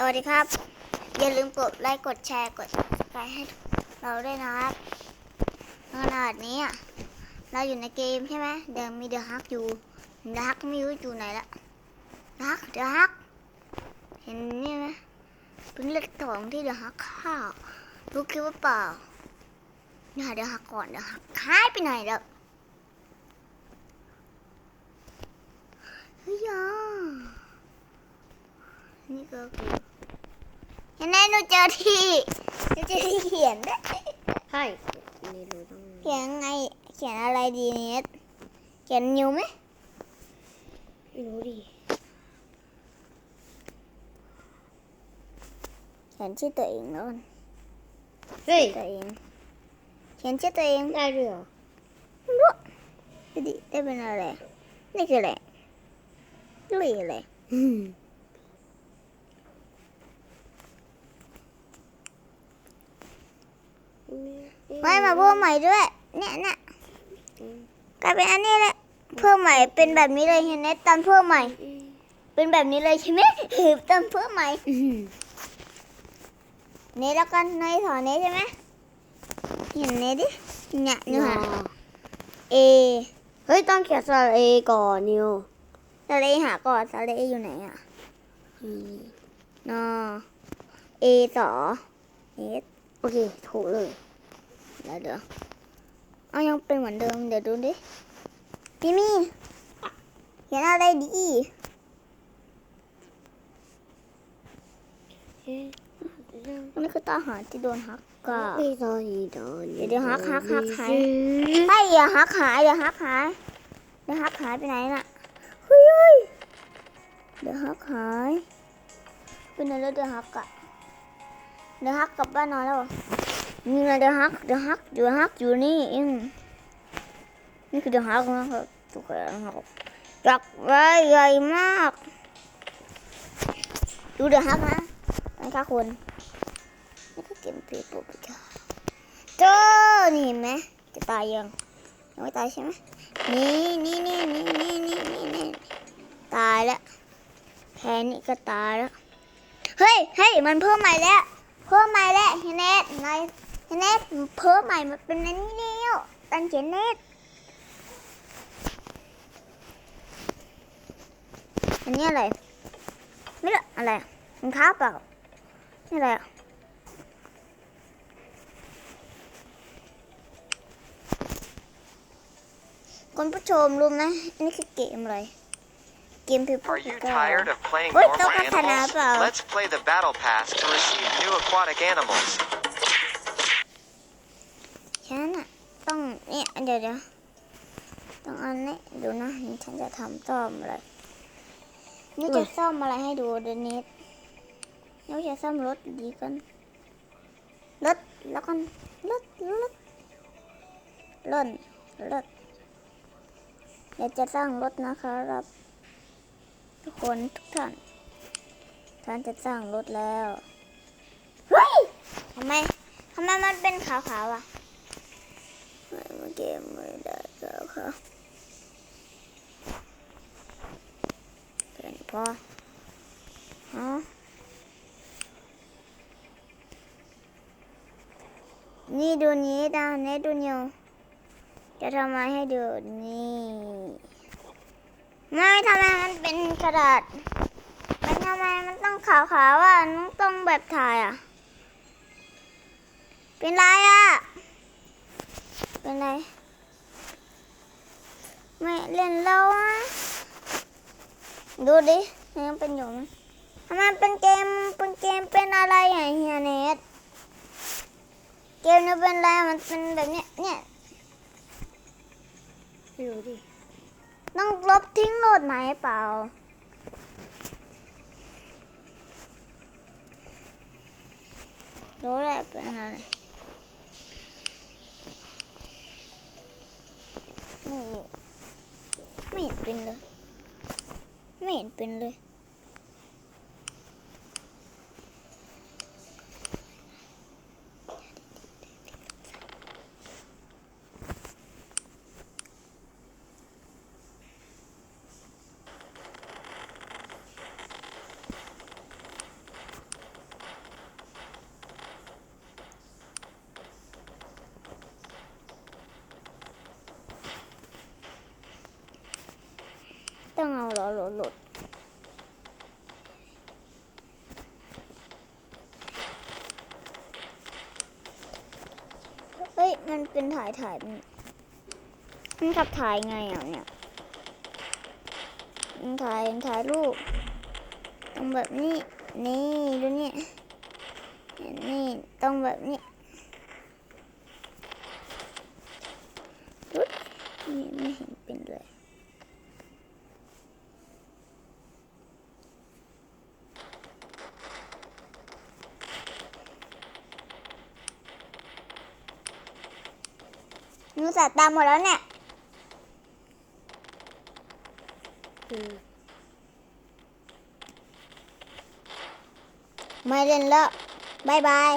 สวัสดีครับ อย่าลืมกดไลค์กดแชร์กดไลค์ให้เราด้วยนะครับขนาดนี้เราอยู่ในเกมใช่ไหมเดี๋ยวมีเดอะฮักอยู่เดอะฮักไม่รู้อยู่ไหนละเดอะฮักเดอะฮักเห็นนี่ไหมเป็นเลือดของที่เดอะฮักฆ่ารู้คิดว่าเปล่าเดี๋ยวหาเดอะฮักก่อนเดอะฮักหายไปไหนแล้วเฮ้ย นี่ก็คือเห็นไหมหนูเจอที่หนูเจอที่เขียนด้วยใช่นี่รู้ต้องเขียนไง เขียนอะไรดีเนสเขียนนิวไหมไม่รู้ดิเขียนชื่อตัวเองแล้วกันเฮ้ยตัวเองเขียนชื่อตัวเองได้ด้วยเหรอไม่รู้ดูดิได้เป็นอะไรนี่คืออะไรลุยอะไร อืม ไม่มาเพิ่มใหม่ด้วย เนี่ยเนี่ยกลายเป็นอันนี้แหละเพิ่มใหม่เป็นแบบนี้เลยเห็นไหมตอนเพิ่มใหม่ เป็นแบบนี้เลยใช่ไหมตอนเพิ่มใหม่อืมเนสแล้วกันเนถอนเนสใช่ไหมเห็นเนสดิเนี่ยนี่ค่ะเอเฮ้ยต้องเขียนสระเอก่อนนิวสเลหาก่อนสเลอยู่ไหนอะนอเอสอเนส โอเคถูกเลยแล้วเดี๋ยวเอายังเป็นเหมือนเดิมเดี๋ยวดูดิพี่มี่เขียนอะไรดีเอ๊ะนี่คือทหารที่โดนฮักก็ไม่ตอนนี้ตอนเดี๋ยวเดี๋ยวฮักฮักฮักหายไอ้อย่าฮักหายเดี๋ยวฮักหายเดี๋ยวฮักหายไปไหนน่ะเฮ้ยเฮ้ยเดี๋ยวฮักหายเป็นอะไรแล้วเดี๋ยวฮักอะ เดี๋ยวฮักกลับบ้านนอนแล้วเหรอนี่ไงเดี๋ยวฮักเดี๋ยวฮักเดี๋ยวฮักอยู่นี่เองนี่คือเดี๋ยวฮักนะครับทุกคนนะครับจักไว้ใหญ่มาก ดูเดี๋ยวฮักนะนะคะคุณนี่ก็เก็บเพลย์ปุ๊บจ้าเจ้านี่เห็นไหมจะตายยังยังไม่ตายใช่ไหมนี่นี่นี่นี่นี่นี่นี่นี่ตายแล้วแพ้นี่ก็ตายแล้วเฮ้ยเฮ้ยมันเพิ่มใหม่แล้ว เพิ่มใหม่แล้วเฮเนสนายเฮเนสเพิ่มใหม่มันเป็นอันนี้แล้วตันเขียนเนสอันนี้อะไรไม่รู้อะไรรองเท้าเปล่านี่อะไรคุณผู้ชมรู้ไหมอันนี่คือเกมอะไร เกมพิว Are you tired of playing Wait, normal don't have animals? to know. Let's play the battle pass to receive new aquatic animals. ฉันอะต้องเนี่ยเดี๋ยวเดี๋ยวต้องอันนี้ดูนะนี่ฉันจะทำซ่อมอะไรนี่จะซ่อมอะไรให้ดูเดยวนิดนี่จะซ่อมรถดีกันรถแล้วกันรถรถล่นรถเดี๋ยวจะสร้างรถนะครับ ทุกคนทุกท่านท่านจะสร้างรถแล้วเฮ้ยทำไมทำไมมันเป็นขาวๆอะไม่เมื่อกี้ไม่ได้แล้วครับเป็นพอฮะนี่ดูนี้ดาวนี้ดูนิวจะทำมาให้ดูนี่ ไม่ทำไมมันเป็นกระดาษ มันทำไมมันต้องขาวๆอะมันต้องแบบถ่ายอะ เป็นไรอะ เป็นไร ไม่เล่นแล้วอะ ดูดิยังเป็นอยู่ไหมทำไมเป็นเกม เป็นเกมเป็นอะไรอะเฮียเนสเกมนี้เป็นอะไรมันเป็นแบบเนี้ยเนี่ยไม่รู้ดิต้อง ลบทิ้งโหลดไหมเปล่า รู้แหละเป็นอะไรไม่ไม่เห็นเป็นเลย ไม่เห็นเป็นเลย ต้องเอาหล้อรถหลุดเฮ้ย มันเป็นถ่ายถ่ายมันขับถ่ายไงอะเนี่ยมันถ่ายถ่ายรูปต้องแบบนี้ นี่ดูเนี่ยนี่ต้องแบบนี้ดูนี่ไม่เห็นเป็นเลย หนูสายตามหมดแล้วเนี่ยอืมไม่เล่นแล้วบายบาย